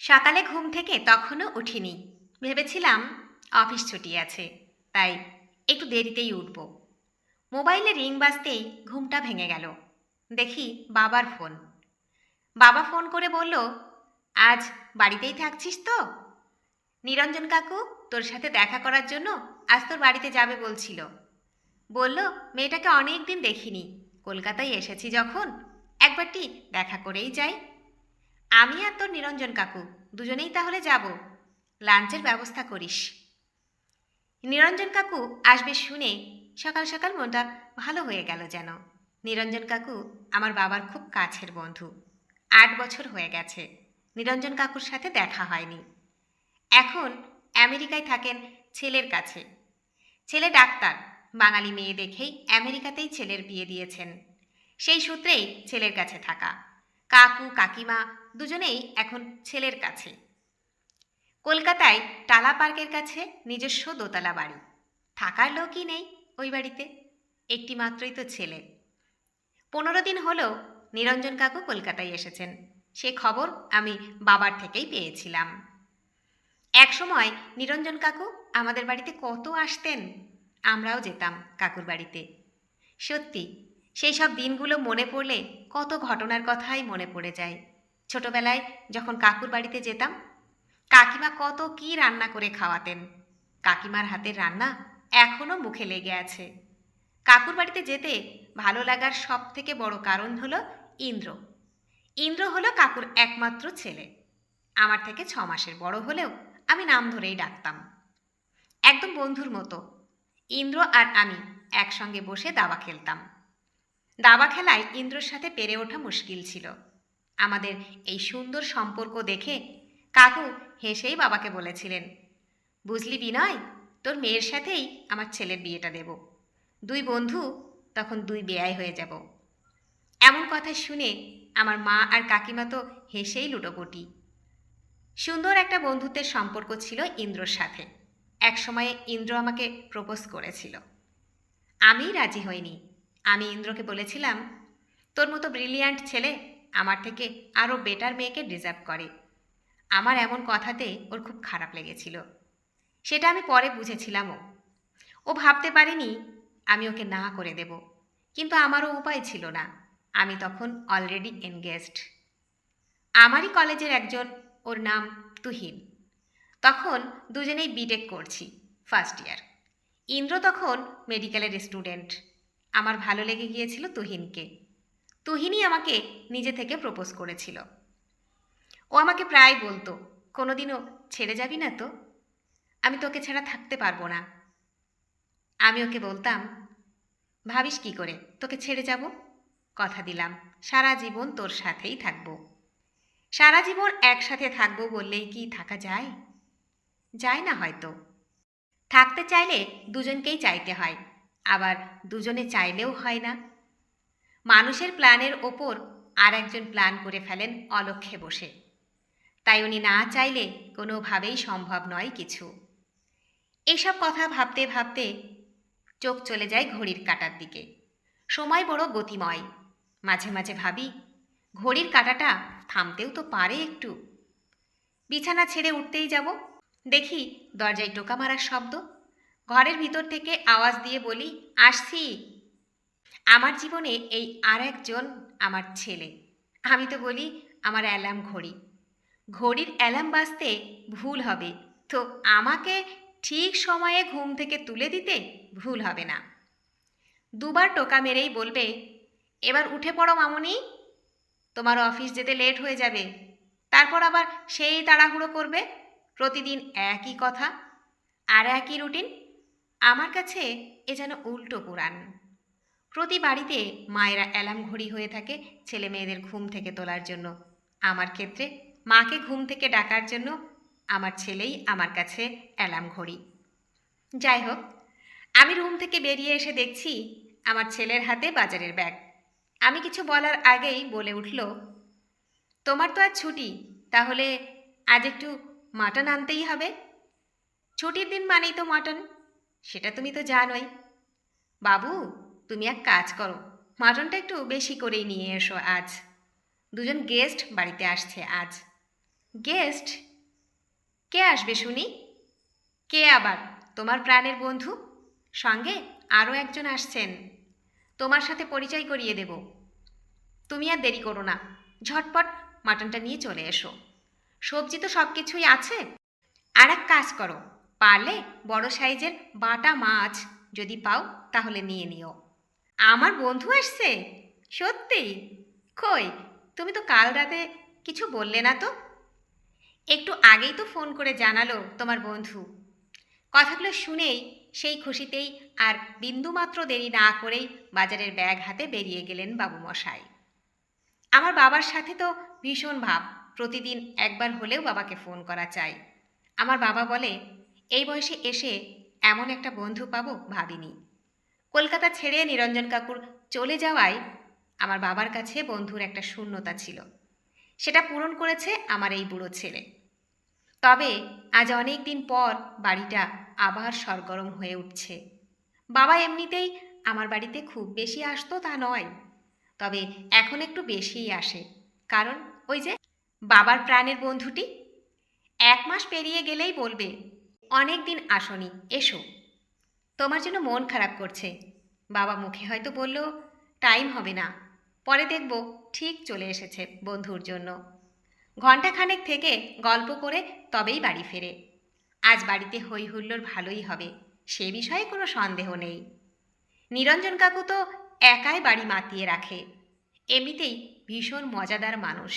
সকালে ঘুম থেকে তখনও উঠিনি। ভেবেছিলাম অফিস ছুটি আছে, তাই একটু দেরিতেই উঠব। মোবাইলে রিং বাজতেই ঘুমটা ভেঙে গেল। দেখি বাবার ফোন। বাবা ফোন করে বলল, আজ বাড়িতেই থাকছিস তো? নিরঞ্জন কাকু, তোর সাথে দেখা করার জন্য আজ তোর বাড়িতে যাবে বলছিল। বলল, মেয়েটাকে অনেক দিন দেখিনি। কলকাতায় এসেছি যখন, একবারটি দেখা করেই যাই। আমি আর তোর নিরঞ্জন কাকু, দুজনেই তাহলে যাব। লাঞ্চের ব্যবস্থা করিস। নিরঞ্জন কাকু আসবে শুনে সকাল সকাল মনটা ভালো হয়ে গেল যেন। নিরঞ্জন কাকু আমার বাবার খুব কাছের বন্ধু। আট বছর হয়ে গেছে, নিরঞ্জন কাকুর সাথে দেখা হয়নি। এখন আমেরিকায় থাকেন ছেলের কাছে। ছেলে ডাক্তার, বাঙালি মেয়ে দেখেই আমেরিকাতেই ছেলের বিয়ে দিয়েছেন। সেই সূত্রেই ছেলের কাছে থাকা। কাকু, কাকিমা দুজনেই এখন ছেলের কাছে। কলকাতায় টালা পার্কের কাছে নিজস্ব দোতলা বাড়ি। থাকার লোকই নেই ওই বাড়িতে একটি মাত্রই তো ছেলে। পনেরো দিন হলো নিরঞ্জন কাকু কলকাতায় এসেছেন। সে খবর আমি বাবার থেকেই পেয়েছিলাম। এক সময় নিরঞ্জন কাকু আমাদের বাড়িতে কত আসতেন, আমরাও যেতাম কাকুর বাড়িতে। সত্যি, সেই সব দিনগুলো মনে পড়লে কত ঘটনার কথাই মনে পড়ে যায়। ছোটবেলায় যখন কাকুর বাড়িতে যেতাম, কাকিমা কত কি রান্না করে খাওয়াতেন। কাকিমার হাতের রান্না এখনও মুখে লেগে আছে। কাকুর বাড়িতে যেতে ভালো লাগার সব থেকে বড় কারণ হলো ইন্দ্র। ইন্দ্র হলো কাকুর একমাত্র ছেলে। আমার থেকে ছ মাসের বড় হলেও আমি নাম ধরেই ডাকতাম। একদম বন্ধুর মতো। ইন্দ্র আর আমি একসঙ্গে বসে দাবা খেলতাম। দাবা খেলায় ইন্দ্রর সাথে পেরে ওঠা মুশকিল ছিল। আমাদের এই সুন্দর সম্পর্ক দেখে কাকু হেসেই বাবাকে বলেছিলেন, বুঝলি বিনয়, তোর মেয়ের সাথেই আমার ছেলের বিয়েটা দেব। দুই বন্ধু, তখন দুই বেয়াই হয়ে যাব এমন কথা শুনে আমার মা আর কাকিমা তো হেসেই লুটোপুটি। সুন্দর একটা বন্ধুত্বের সম্পর্ক ছিল ইন্দ্রর সাথে। এক সময়ে ইন্দ্র আমাকে প্রপোজ করেছিল। আমি রাজি হইনি। আমি ইন্দ্রকে বলেছিলাম, তোর মতো ব্রিলিয়ান্ট ছেলে আমার থেকে আরও বেটার মেয়েকে ডিজার্ভ করে। আমার এমন কথাতে ওর খুব খারাপ লেগেছিল। সেটা আমি পরে বুঝেছিলামও। ও ভাবতে পারিনি আমি ওকে না করে দেব। কিন্তু আমারও উপায় ছিল না। আমি তখন অলরেডি এনগেজড আমারই কলেজের একজন, ওর নাম তুহিন। তখন দুজনেই বিটেক করছি ফার্স্ট ইয়ার ইন্দ্র তখন মেডিকেলের স্টুডেন্ট আমার ভালো লেগে গিয়েছিল তুহিনকে। তুহিনই আমাকে নিজে থেকে প্রপোজ করেছিল। ও আমাকে প্রায় বলতো, কোনোদিনও ছেড়ে যাবি না তো? আমি তোকে ছাড়া থাকতে পারব না। আমি ওকে বলতাম, ভাবিস কি করে? তোকে ছেড়ে যাব? কথা দিলাম, সারা জীবন তোর সাথেই থাকব। সারা জীবন একসাথে থাকব বললেই কি থাকা যায়? যায় না হয়তো। থাকতে চাইলে দুজনকেই চাইতে হয়, আবার দুজনে চাইলেও হয় না। মানুষের প্ল্যানের ওপর আর একজন প্ল্যান করে ফেলেন অলক্ষে বসে। তাই উনি না চাইলে কোনোভাবেই সম্ভব নয় কিছু। এইসব কথা ভাবতে ভাবতে চোখ চলে যায় ঘড়ির কাটার দিকে। সময় বড় গতিময়। মাঝে মাঝে ভাবি, ঘড়ির কাটাটা থামতেও তো পারে একটু। বিছানা ছেড়ে উঠতেই যাব। দেখি দরজায় টোকা মারার শব্দ। ঘরের ভিতর থেকে আওয়াজ দিয়ে বলি, আসছি। আমার জীবনে এই আর একজন আমার ছেলে। আমি তো বলি আমার অ্যালার্ম ঘড়ি। ঘড়ির অ্যালার্ম বাজতে ভুল হবে। তো আমাকে ঠিক সময়ে ঘুম থেকে তুলে দিতে ভুল হবে না। দুবার টোকা মেরেই বলবে, এবার উঠে পড়ো মামনি, তোমার অফিস যেতে লেট হয়ে যাবে। তারপর আবার সেই তাড়াহুড়ো করবে। প্রতিদিন একই কথা, আর একই রুটিন। আমার কাছে এ যেন উল্টো পুরাণ। প্রতি বাড়িতে মায়েরা অ্যালার্ম ঘড়ি হয়ে থাকে ছেলে মেয়েদের ঘুম থেকে তোলার জন্য। আমার ক্ষেত্রে মাকে ঘুম থেকে ডাকার জন্য আমার ছেলেই আমার কাছে অ্যালার্ম ঘড়ি। যাই হোক, আমি রুম থেকে বেরিয়ে এসে দেখছি আমার ছেলের হাতে বাজারের ব্যাগ। আমি কিছু বলার আগেই বলে উঠল, তোমার তো আজ ছুটি, তাহলে আজ একটু মাটন আনতেই হবে? ছুটির দিন মানেই তো মাটন, সেটা তুমি তো জানোই। বাবু তুমি এক কাজ করো, মাটনটা একটু বেশি করেই নিয়ে এসো আজ। দুজন গেস্ট বাড়িতে আসছে আজ। গেস্ট কে আসবে শুনি? কে আবার? তোমার প্রাণের বন্ধু? সঙ্গে আরও একজন আসছেন। তোমার সাথে পরিচয় করিয়ে দেব। তুমি আর দেরি করো না, ঝটপট মাটনটা নিয়ে চলে এসো। সবজি তো সব কিছুই আছে। আর এক কাজ করো, পারলে বড় সাইজের বাটা মাছ যদি পাও তাহলে নিয়ে নিও। আমার বন্ধু আসছে? সত্যি? কই? তুমি তো কাল রাতে কিছু বললে না তো? একটু আগেই তো ফোন করে জানালো তোমার বন্ধু। কথাগুলো শুনেই সেই খুশিতেই আর বিন্দুমাত্র দেরি না করেই বাজারের ব্যাগ হাতে বেরিয়ে গেলেন বাবুমশাই। আমার বাবার সাথে তো ভীষণ ভাব, প্রতিদিন একবার হলেও বাবাকে ফোন করা চাই। আমার বাবা বলে, এই বয়সে এসে এমন একটা বন্ধু পাবো ভাবিনি। কলকাতা ছেড়ে নিরঞ্জন কাকুর চলে যাওয়ায় আমার বাবার কাছে বন্ধুর একটা শূন্যতা ছিল। সেটা পূরণ করেছে আমার এই বুড়ো ছেলে। তবে আজ অনেক দিন পর বাড়িটা আবার সরগরম হয়ে উঠছে। বাবা এমনিতেই আমার বাড়িতে খুব বেশি আসতো তা নয়, তবে এখন একটু বেশিই আসে। কারণ ওই যে বাবার প্রাণের বন্ধুটি। এক মাস পেরিয়ে গেলেই বলবে অনেক দিন আসনি, এসো। তোমার জন্য মন খারাপ করছে। বাবা মুখে হয়তো বলল, টাইম হবে না। পরে দেখব, ঠিক চলে এসেছে বন্ধুর জন্য। ঘণ্টাখানেক থেকে গল্প করে তবেই বাড়ি ফেরে। আজ বাড়িতে হই হুল্লোড় ভালোই হবে, সে বিষয়ে কোনো সন্দেহ নেই। নিরঞ্জন কাকু তো একাই বাড়ি মাতিয়ে রাখে, এমনিতেই ভীষণ মজাদার মানুষ।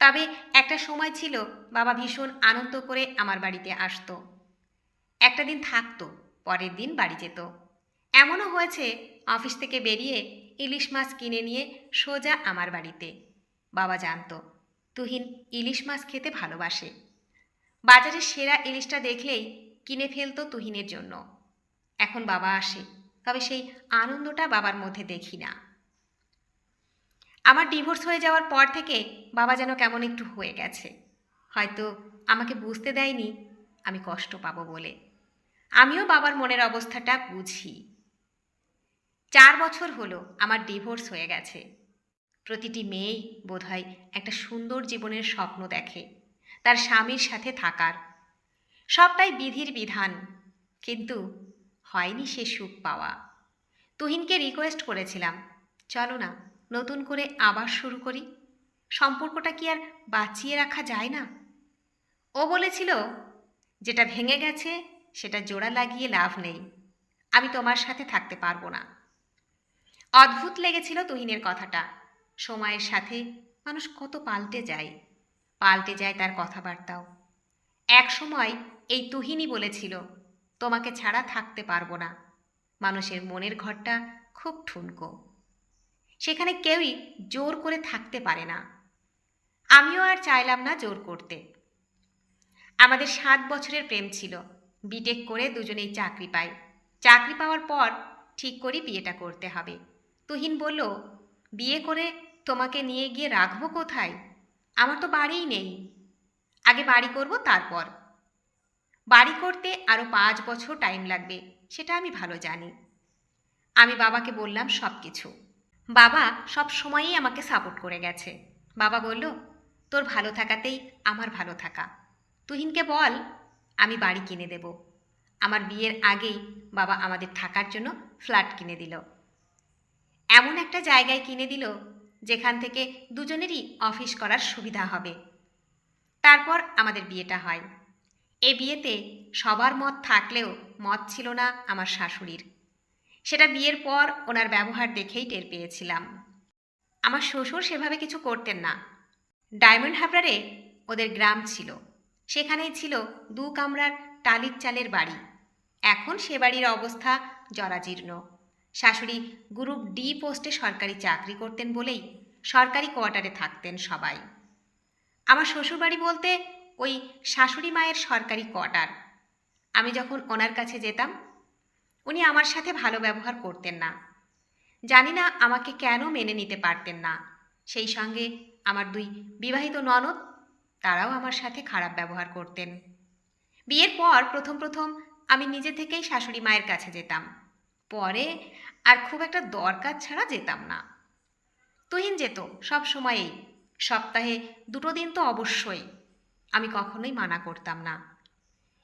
তবে একটা সময় ছিল, বাবা ভীষণ আনন্দ করে আমার বাড়িতে আসতো। একটা দিন থাকতো পরের দিন বাড়ি যেত। এমনও হয়েছে, অফিস থেকে বেরিয়ে ইলিশ মাছ কিনে নিয়ে সোজা আমার বাড়িতে। বাবা জানতো, তুহিন ইলিশ মাছ খেতে ভালোবাসে। বাজারের সেরা ইলিশটা দেখলেই কিনে ফেলতো তুহিনের জন্য। এখন বাবা আসে, তবে সেই আনন্দটা বাবার মধ্যে দেখি না। আমার ডিভোর্স হয়ে যাওয়ার পর থেকে বাবা যেন কেমন একটু হয়ে গেছে। হয়তো আমাকে বুঝতে দেয়নি, আমি কষ্ট পাবো বলে। আমিও বাবার মনের অবস্থাটা বুঝি। চার বছর হলো আমার ডিভোর্স হয়ে গেছে। প্রতিটি মেয়েই বোধহয় একটা সুন্দর জীবনের স্বপ্ন দেখে, তার স্বামীর সাথে থাকার। সবটাই বিধির বিধান, কিন্তু হয়নি সে সুখ পাওয়া। তুহিনকে রিকোয়েস্ট করেছিলাম, চলো না, নতুন করে আবার শুরু করি। সম্পর্কটা কি আর বাঁচিয়ে রাখা যায় না? ও বলেছিল, যেটা ভেঙে গেছে সেটা জোড়া লাগিয়ে লাভ নেই। আমি তোমার সাথে থাকতে পারব না। অদ্ভুত লেগেছিল তুহিনের কথাটা। সময়ের সাথে মানুষ কত পাল্টে যায়। পাল্টে যায় তার কথাবার্তাও। এক সময় এই তুহিনই বলেছিল, তোমাকে ছাড়া থাকতে পারব না। মানুষের মনের ঘরটা খুব ঠুনকো। সেখানে কেউই জোর করে থাকতে পারে না। আমিও আর চাইলাম না জোর করতে। আমাদের সাত বছরের প্রেম ছিল। বিটেক করে দুজনেই চাকরি পাই। চাকরি পাওয়ার পর ঠিক করি বিয়েটা করতে হবে। তুহিন বলল বিয়ে করে তোমাকে নিয়ে গিয়ে রাখব কোথায়? আমার তো বাড়িই নেই। আগে বাড়ি করব তারপর। বাড়ি করতে আরও পাঁচ বছর টাইম লাগবে, সেটা আমি ভালো জানি। আমি বাবাকে বললাম সব কিছু বাবা সব সময়ই আমাকে সাপোর্ট করে গেছে। বাবা বলল, তোর ভালো থাকাতেই আমার ভালো থাকা। তুহিনকে বল আমি বাড়ি কিনে দেব। আমার বিয়ের আগেই বাবা আমাদের থাকার জন্য ফ্ল্যাট কিনে দিল। এমন একটা জায়গায় কিনে দিল, যেখান থেকে দুজনেরই অফিস করার সুবিধা হবে। তারপর আমাদের বিয়েটা হয়। এ বিয়েতে সবার মত থাকলেও মত ছিল না আমার শাশুড়ির। সেটা বিয়ের পর ওনার ব্যবহার দেখেই টের পেয়েছিলাম। আমার শ্বশুর সেভাবে কিছু করতেন না। ডায়মন্ড হাবড়ারে ওদের গ্রাম ছিল। সেখানেই ছিল দু কামরার টালির চালের বাড়ি। এখন সে বাড়ির অবস্থা জরাজীর্ণ। শাশুড়ি গ্রুপ ডি পোস্টে সরকারি চাকরি করতেন বলেই সরকারি কোয়ার্টারে থাকতেন সবাই। আমার শ্বশুরবাড়ি বলতে ওই শাশুড়ি মায়ের সরকারি কোয়ার্টার। আমি যখন ওনার কাছে যেতাম, উনি আমার সাথে ভালো ব্যবহার করতেন না। জানি না আমাকে কেন মেনে নিতে পারতেন না। সেই সঙ্গে আমার দুই বিবাহিত ননদ তারাও আমার সাথে খারাপ ব্যবহার করতেন। বিয়ের পর প্রথম প্রথম আমি নিজে থেকেই শাশুড়ি মায়ের কাছে যেতাম। পরে আর খুব একটা দরকার ছাড়া যেতাম না। তুহিন যেত সব সময়েই। সপ্তাহে দুটো দিন তো অবশ্যই। আমি কখনোই মানা করতাম না।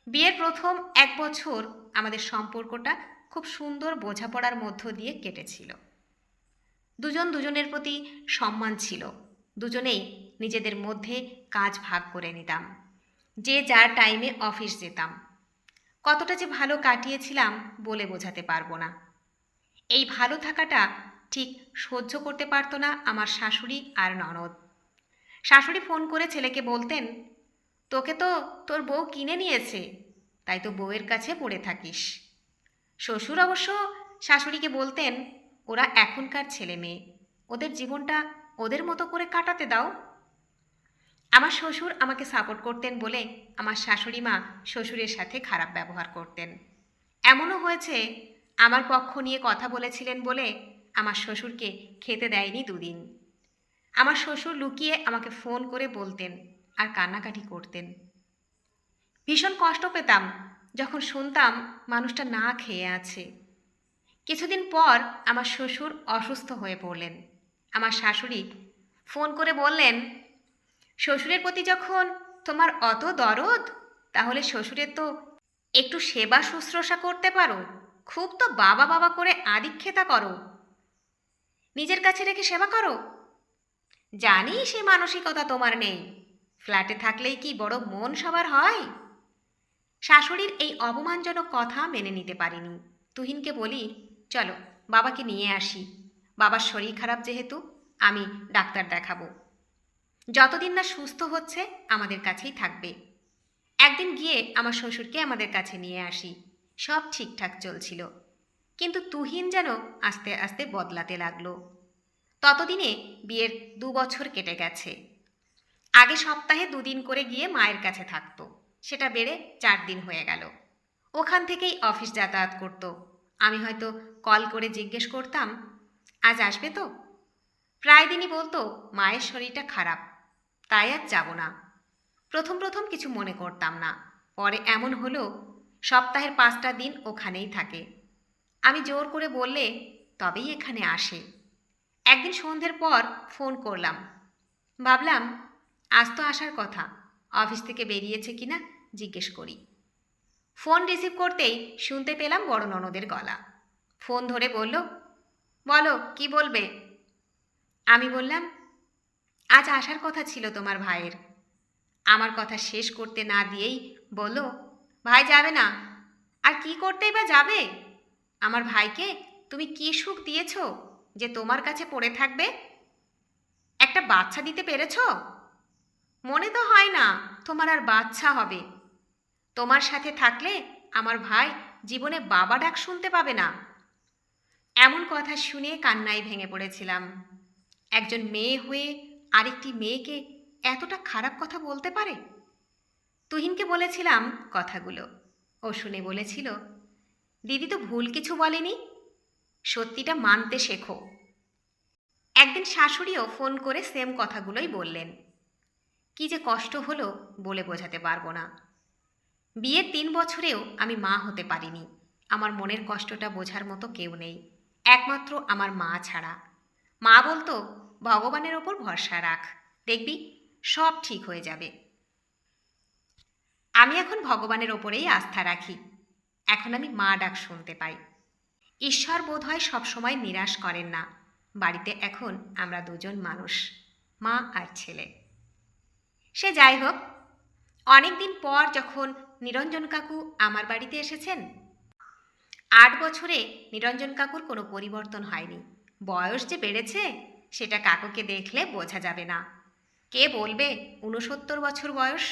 বিয়ের প্রথম এক বছর আমাদের সম্পর্কটা খুব সুন্দর বোঝাপড়ার মধ্য দিয়ে কেটেছিল। দুজন দুজনের প্রতি সম্মান ছিল। দুজনেই নিজেদের মধ্যে কাজ ভাগ করে নিতাম। যে যার টাইমে অফিস যেতাম। কতটা যে ভালো কাটিয়েছিলাম বলে বোঝাতে পারব না। এই ভালো থাকাটা ঠিক সহ্য করতে পারতো না আমার শাশুড়ি আর ননদ। শাশুড়ি ফোন করে ছেলেকে বলতেন, তোকে তো তোর বউ কিনে নিয়েছে, তাই তো বউয়ের কাছে পড়ে থাকিস। শ্বশুর অবশ্য শাশুড়িকে বলতেন, ওরা এখনকার ছেলে মেয়ে, ওদের জীবনটা ওদের মতো করে কাটাতে দাও আমার শ্বশুর আমাকে সাপোর্ট করতেন বলে আমার শাশুড়ি মা শ্বশুরের সাথে খারাপ ব্যবহার করতেন। এমনও হয়েছে, আমার পক্ষ নিয়ে কথা বলেছিলেন বলে আমার শ্বশুরকে খেতে দেয়নি দুদিন। আমার শ্বশুর লুকিয়ে আমাকে ফোন করে বলতেন আর কান্নাকাটি করতেন। ভীষণ কষ্ট পেতাম যখন শুনতাম মানুষটা না খেয়ে আছে। কিছুদিন পর আমার শ্বশুর অসুস্থ হয়ে পড়লেন। আমার শাশুড়ি ফোন করে বললেন শ্বশুরের প্রতি যখন তোমার অত দরদ, তাহলে শ্বশুরের তো একটু সেবা শুশ্রূষা করতে পারো। খুব তো বাবা বাবা করে আদিক্ষেতা করো। নিজের কাছে রেখে সেবা করো। জানি সে মানসিকতা তোমার নেই। ফ্ল্যাটে থাকলেই কি বড় মন সবার হয়? শাশুড়ির এই অপমানজনক কথা মেনে নিতে পারিনি। তুহিনকে বলি, চলো, বাবাকে নিয়ে আসি। বাবার শরীর খারাপ যেহেতু, আমি ডাক্তার দেখাবো। যতদিন না সুস্থ হচ্ছে, আমাদের কাছেই থাকবে। একদিন গিয়ে আমার শ্বশুরকে আমাদের কাছে নিয়ে আসি। সব ঠিকঠাক চলছিল। কিন্তু তুহিন যেন আস্তে আস্তে বদলাতে লাগল। ততদিনে বিয়ের দু বছর কেটে গেছে। আগে সপ্তাহে দুদিন করে গিয়ে মায়ের কাছে থাকতো। সেটা বেড়ে চার দিন হয়ে গেল। ওখান থেকেই অফিস যাতায়াত করত। আমি হয়তো কল করে জিজ্ঞেস করতাম, আজ আসবে তো? প্রায় দিনই বলতো, মায়ের শরীরটা খারাপ। তাই আর যাব না। প্রথম প্রথম কিছু মনে করতাম না। পরে এমন হলো, সপ্তাহের পাঁচটা দিন ওখানেই থাকে। আমি জোর করে বললে, তবেই এখানে আসে। একদিন সন্ধ্যের পর ফোন করলাম। ভাবলাম, আজ তো আসার কথা। অফিস থেকে বেরিয়েছে কিনা জিজ্ঞেস করি। ফোন রিসিভ করতেই শুনতে পেলাম বড় ননদের গলা। ফোন ধরে বলল, বলো, কি বলবে? আমি বললাম আজ আসার কথা ছিল তোমার ভাইয়ের। আমার কথা শেষ করতে না দিয়েই বলল, ভাই যাবে না। আর কি করতেই বা যাবে? আমার ভাইকে তুমি কি সুখ দিয়েছ যে তোমার কাছে পড়ে থাকবে? একটা বাচ্চা দিতে পেরেছ? মনে তো হয় না তোমার আর বাচ্চা হবে। তোমার সাথে থাকলে আমার ভাই জীবনে বাবা ডাক শুনতে পাবে না। এমন কথা শুনে কান্নায় ভেঙে পড়েছিলাম। একজন মেয়ে হয়ে আরেকটি মেয়েকে এতটা খারাপ কথা বলতে পারে? তুহিনকে বলেছিলাম কথাগুলো। ও শুনে বলেছিল, দিদি তো ভুল কিছু বলেনি। সত্যিটা মানতে শেখো। একদিন শাশুড়িও ফোন করে সেম কথাগুলোই বললেন। কি যে কষ্ট হলো বলে বোঝাতে পারব না। বিয়ের তিন বছরেও আমি মা হতে পারিনি। আমার মনের কষ্টটা বোঝার মতো কেউ নেই। একমাত্র আমার মা ছাড়া। মা বলতো ভগবানের ওপর ভরসা রাখ। দেখবি, সব ঠিক হয়ে যাবে। আমি এখন ভগবানের ওপরেই আস্থা রাখি। এখন আমি মা ডাক শুনতে পাই। ঈশ্বর বোধ হয় সবসময় নিরাশ করেন না। বাড়িতে এখন আমরা দুজন মানুষ, মা আর ছেলে। সে যাই হোক, অনেকদিন পর যখন নিরঞ্জন কাকু আমার বাড়িতে এসেছেন, আট বছরে নিরঞ্জন কাকুর কোনো পরিবর্তন হয়নি। বয়স যে বেড়েছে সেটা কাকুকে দেখলে বোঝা যাবে না। কে বলবে ঊনসত্তর বছর বয়স?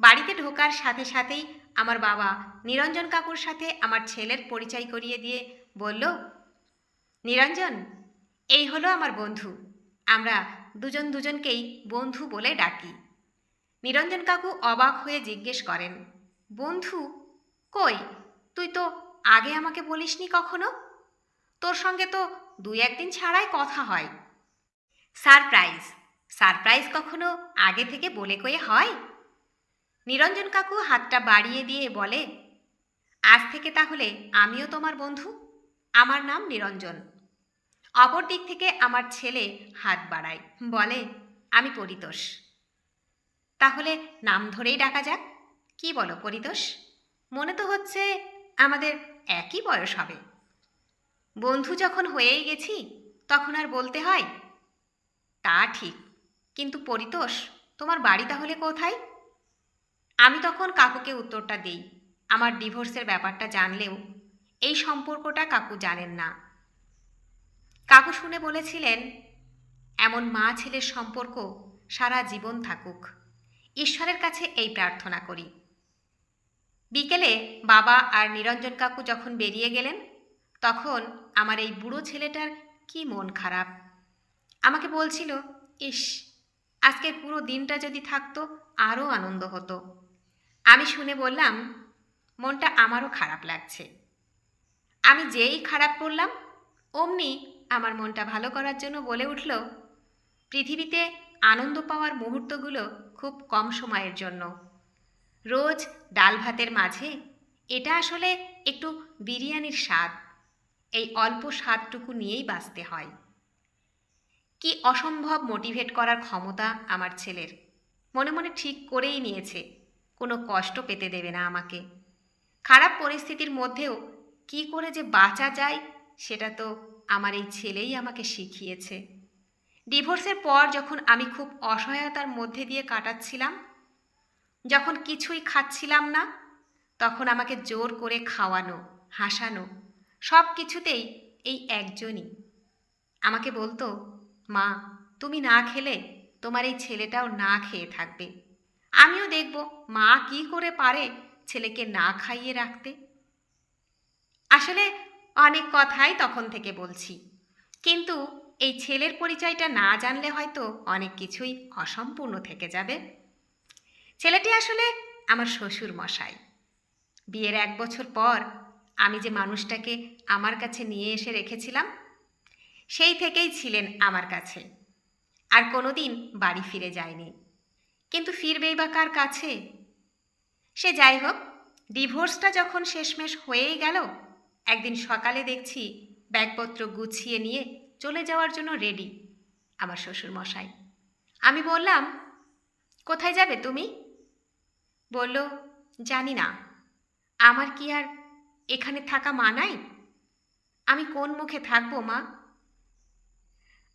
বাড়িতে ঢোকার সাথে সাথেই আমার বাবা নিরঞ্জন কাকুর সাথে আমার ছেলের পরিচয় করিয়ে দিয়ে বলল, নিরঞ্জন, এই হলো আমার বন্ধু। আমরা দুজন দুজনকেই বন্ধু বলে ডাকি। নিরঞ্জন কাকু অবাক হয়ে জিজ্ঞেস করেন, বন্ধু, কই? তুই তো আগে আমাকে বলিসনি কখনো? তোর সঙ্গে তো দুই একদিন ছাড়াই কথা হয়। সারপ্রাইজ। সারপ্রাইজ কখনো আগে থেকে বলে কয়ে হয়? নিরঞ্জন কাকু হাতটা বাড়িয়ে দিয়ে বলে, আজ থেকে তাহলে আমিও তোমার বন্ধু। আমার নাম নিরঞ্জন। অপর দিক থেকে আমার ছেলে হাত বাড়ায়। বলে, আমি পরিতোষ। তাহলে নাম ধরেই ডাকা যাক। কি বলো পরিতোষ? মনে তো হচ্ছে আমাদের একই বয়স হবে। বন্ধু যখন হয়েই গেছি, তখন আর বলতে হয়? তা ঠিক, কিন্তু পরিতোষ, তোমার বাড়ি তাহলে কোথায়? আমি তখন কাকুকে উত্তরটা দিই, আমার ডিভোর্সের ব্যাপারটা জানলেও, এই সম্পর্কটা কাকু জানেন না। কাকু শুনে বলেছিলেন, এমন মা ছেলের সম্পর্ক সারা জীবন থাকুক। ঈশ্বরের কাছে এই প্রার্থনা করি। বিকেলে বাবা আর নিরঞ্জন কাকু যখন বেরিয়ে গেলেন, তখন আমার এই বুড়ো ছেলেটার কি মন খারাপ? আমাকে বলছিল, ইস, আজকের পুরো দিনটা যদি থাকতো আরও আনন্দ হতো। আমি শুনে বললাম, মনটা আমারও খারাপ লাগছে। আমি যেই খারাপ করলাম, অমনি আমার মনটা ভালো করার জন্য বলে উঠল, পৃথিবীতে আনন্দ পাওয়ার মুহূর্তগুলো খুব কম সময়ের জন্য। রোজ ডাল ভাতের মাঝে এটা আসলে একটু বিরিয়ানির স্বাদ। এই অল্প স্বাদটুকু নিয়েই বাঁচতে হয়। কি অসম্ভব মোটিভেট করার ক্ষমতা আমার ছেলের। মনে মনে ঠিক করেই নিয়েছে। কোনো কষ্ট পেতে দেবে না আমাকে। খারাপ পরিস্থিতির মধ্যেও কি করে যে বাঁচা যায়, সেটা তো আমার এই ছেলেই আমাকে শিখিয়েছে। ডিভোর্সের পর যখন আমি খুব অসহায়তার মধ্যে দিয়ে কাটাচ্ছিলাম, যখন কিছুই খাচ্ছিলাম না, তখন আমাকে জোর করে খাওয়ানো, হাসানো সব কিছুতেই এই একজনই। আমাকে বলতো, মা, তুমি না খেলে তোমার এই ছেলেটাও না খেয়ে থাকবে। আমিও দেখব মা কি করে পারে ছেলেকে না খাইয়ে রাখতে। আসলে অনেক কথাই তখন থেকে বলছি। কিন্তু এই ছেলের পরিচয়টা না জানলে হয়তো অনেক কিছুই অসম্পূর্ণ থেকে যাবে। ছেলেটি আসলে আমার শ্বশুর মশাই বিয়ের এক বছর পর আমি যে মানুষটাকে আমার কাছে নিয়ে এসে রেখেছিলাম, সেই থেকেই ছিলেন আমার কাছে। আর কোনোদিন বাড়ি ফিরে যায়নি। কিন্তু ফিরবেই বা কার কাছে? সে যাই হোক, ডিভোর্সটা যখন শেষমেশ হয়েই গেল, একদিন সকালে দেখছি ব্যাগপত্র গুছিয়ে নিয়ে চলে যাওয়ার জন্য রেডি আমার শ্বশুর মশাই আমি বললাম, কোথায় যাবে তুমি? বলল, জানি না। আমার কি আর এখানে থাকা মানাই আমি কোন মুখে থাকব, মা?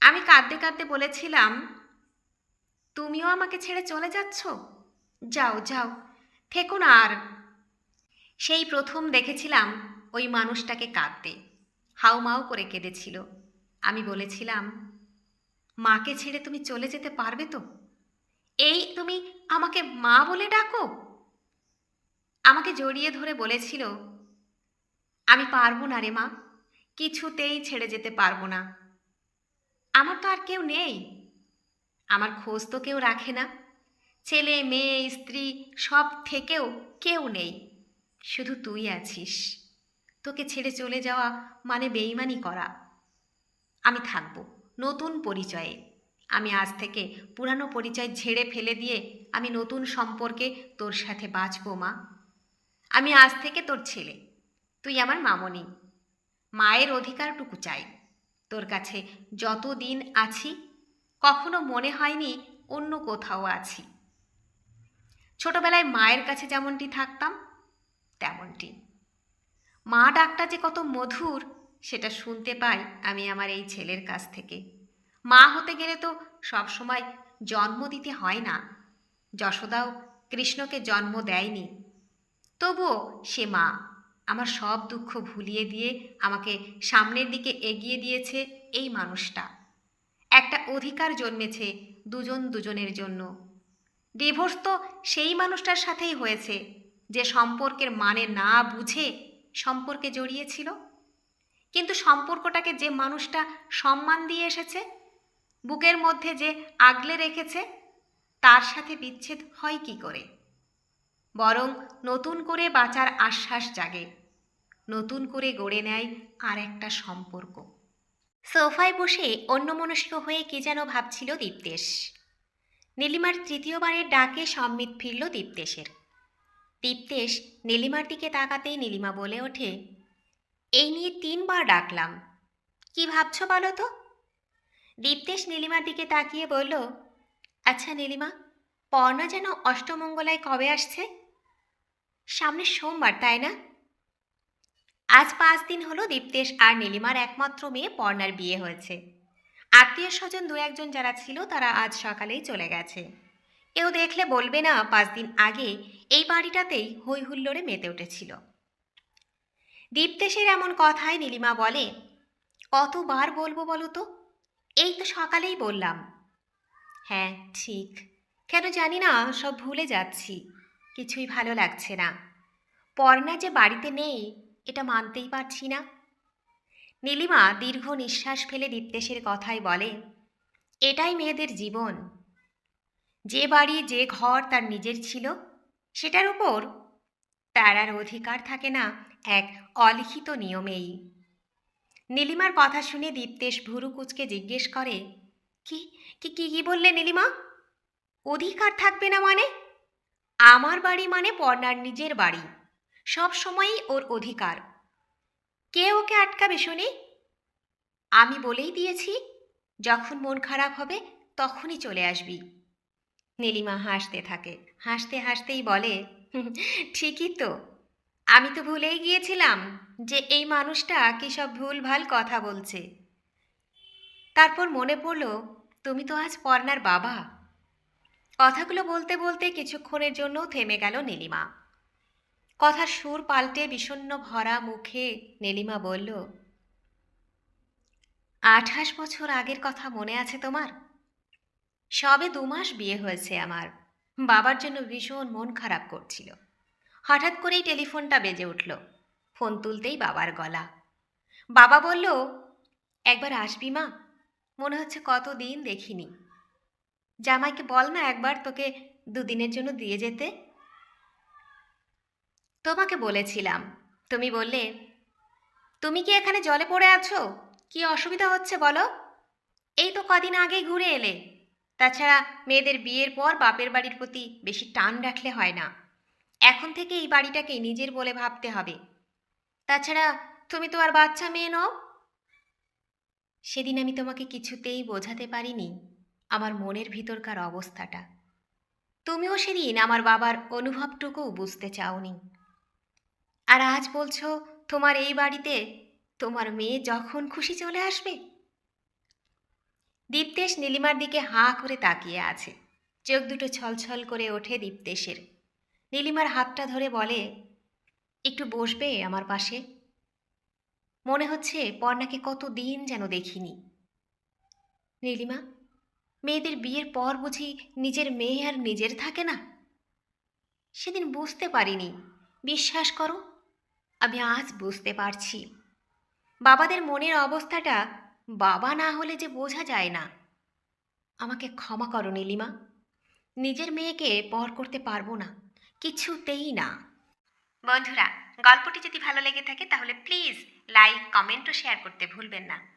আমি কাঁদতে কাঁদতে বলেছিলাম, তুমিও আমাকে ছেড়ে চলে যাচ্ছ? যাও যাও, থেকো না আর। সেই প্রথম দেখেছিলাম ওই মানুষটাকে কাঁদতে। হাউমাউ করে কেঁদেছিল। আমি বলেছিলাম, মাকে ছেড়ে তুমি চলে যেতে পারবে তো? এই তুমি আমাকে মা বলে ডাকো? আমাকে জড়িয়ে ধরে বলেছিল আমি পারব না রে মা, কিছুতেই ছেড়ে যেতে পারব না। আমার তো আর কেউ নেই। আমার খোঁজ তো কেউ রাখে না। ছেলে, মেয়ে, স্ত্রী, সব থেকেও কেউ নেই। শুধু তুই আছিস। তোকে ছেড়ে চলে যাওয়া মানে বেইমানি করা। আমি থাকব নতুন পরিচয়ে। আমি আজ থেকে পুরানো পরিচয় ঝেড়ে ফেলে দিয়ে আমি নতুন সম্পর্কে তোর সাথে বাঁচবো মা। আমি আজ থেকে তোর ছেলে। তুই আমার মামনি। মায়ের অধিকারটুকু চাই। তোর কাছে যত দিন আছি, কখনো মনে হয়নি অন্য কোথাও আছি। ছোটবেলায় মায়ের কাছে যেমনটি থাকতাম, তেমনটি। মা ডাকটা যে কত মধুর, সেটা শুনতে পাই আমি আমার এই ছেলের কাছ থেকে। মা হতে গেলে তো সবসময় জন্ম দিতে হয় না। যশোদাও কৃষ্ণকে জন্ম দেয়নি। তবুও সে মা। আমার সব দুঃখ ভুলিয়ে দিয়ে আমাকে সামনের দিকে এগিয়ে দিয়েছে এই মানুষটা। একটা অধিকার জন্মেছে দুজন দুজনের জন্য। ডিভোর্স তো সেই মানুষটার সাথেই হয়েছে, যে সম্পর্কের মানে না বুঝে সম্পর্কে জড়িয়েছিল। কিন্তু সম্পর্কটাকে যে মানুষটা সম্মান দিয়ে এসেছে, বুকের মধ্যে যে আগলে রেখেছে, তার সাথে বিচ্ছেদ হয় কি করে? বরং নতুন করে বাঁচার আশ্বাস জাগে। নতুন করে গড়ে নেয় আর একটা সম্পর্ক। সোফায় বসে অন্যমনস্ক হয়ে কে যেন ভাবছিল দীপ্তেশ। নীলিমার তৃতীয়বারের ডাকে সম্মিত ফিরল দীপ্তেশের। দীপ্তেশ নীলিমার দিকে তাকাতেই নীলিমা বলে ওঠে, এই নিয়ে তিনবার ডাকলাম। কি ভাবছ বলো তো? দীপ্তেশ নীলিমার দিকে তাকিয়ে বলল আচ্ছা নীলিমা, পর্ণা যেন অষ্টমঙ্গলায় কবে আসছে? সামনের সোমবার, তাই না? আজ পাঁচ দিন হলো দীপ্তেশ আর নীলিমার একমাত্র মেয়ে পর্ণার বিয়ে হয়েছে। আত্মীয় স্বজন দু একজন যারা ছিল, তারা আজ সকালেই চলে গেছে। কেউ দেখলে বলবে না, পাঁচ দিন আগে এই বাড়িটাতেই হই হুল্লোড়ে মেতে উঠেছিল। দীপ্তেশের এমন কথায় নীলিমা বলে, কতবার বলব বলো তো? এই তো সকালেই বললাম। হ্যাঁ ঠিক। কেন জানি না, সব ভুলে যাচ্ছি। কিছুই ভালো লাগছে না। পর্ণা যে বাড়িতে নেই, এটা মানতেই পারছি না। নীলিমা দীর্ঘ নিঃশ্বাস ফেলে দীপ্তেশের কথাই বলে, এটাই মেয়েদের জীবন। যে বাড়ি, যে ঘর তার নিজের ছিল, সেটার উপর তার আর অধিকার থাকে না এক অলিখিত নিয়মেই। নীলিমার কথা শুনে দীপ্তেশ ভুরু কুচকে জিজ্ঞেস করে কি কি কি বললে নীলিমা? অধিকার থাকবে না মানে? আমার বাড়ি মানে পর্ণার নিজের বাড়ি। সব সময়ই ওর অধিকার। কে ওকে আটকাবে শুনি? আমি বলেই দিয়েছি যখন মন খারাপ হবে তখনই চলে আসবি। নীলিমা হাসতে থাকে। হাসতে হাসতেই বলে "হুম, ঠিকই তো। আমি তো ভুলেই গিয়েছিলাম যে এই মানুষটা কী সব ভুলভাল কথা বলছে। তারপর মনে পড়ল তুমি তো আজ পর্ণার বাবা। কথাগুলো বলতে বলতে কিছুক্ষণের জন্য থেমে গেল নীলিমা। কথার সুর পাল্টে বিষণ্ণ ভরা মুখে নীলিমা বলল, আঠাশ বছর আগের কথা মনে আছে তোমার? সবে দু মাস বিয়ে হয়েছে আমার। বাবার জন্য ভীষণ মন খারাপ করছিল। হঠাৎ করেই টেলিফোনটা বেজে উঠল। ফোন তুলতেই বাবার গলা। বাবা বলল, একবার আসবি মা? মনে হচ্ছে কতদিন দেখিনি। জামাইকে বল না একবার তোকে দুদিনের জন্য দিয়ে যেতে। তোমাকে বলেছিলাম। তুমি বললে, তুমি কি এখানে জলে পড়ে আছো? কি অসুবিধা হচ্ছে বলো? এই তো কদিন আগেই ঘুরে এলে। তাছাড়া মেয়েদের বিয়ের পর বাপের বাড়ির প্রতি বেশি টান রাখলে হয় না। এখন থেকে এই বাড়িটাকে নিজের বলে ভাবতে হবে। তাছাড়া তুমি তো আর বাচ্চা মেয়ে নও। সেদিন আমি তোমাকে কিছুতেই বোঝাতে পারিনি। আমার মনের ভিতরকার অবস্থাটা। তুমিও সেদিন আমার বাবার অনুভবটুকুও বুঝতে চাওনি। আর আজ বলছো, তোমার এই বাড়িতে তোমার মেয়ে যখন খুশি চলে আসবে? দীপ্তেশ নীলিমার দিকে হাঁ করে তাকিয়ে আছে। চোখ দুটো ছলছল করে ওঠে দীপ্তেশের। নীলিমার হাতটা ধরে বলে, একটু বসবে আমার পাশে? মনে হচ্ছে পর্ণাকে কত দিন যেন দেখিনি। নীলিমা মেয়েদের বিয়ের পর বুঝি নিজের মেয়ে আর নিজের থাকে না? সেদিন বুঝতে পারিনি। বিশ্বাস করো, আমি আজ বুঝতে পারছি। বাবাদের মনের অবস্থাটা বাবা না হলে যে বোঝা যায় না। আমাকে ক্ষমা করো নীলিমা। নিজের মেয়েকে পর করতে পারব না, কিছুতেই না। বন্ধুরা, গল্পটি যদি ভালো লেগে থাকে তাহলে প্লিজ লাইক, কমেন্ট ও শেয়ার করতে ভুলবেন না।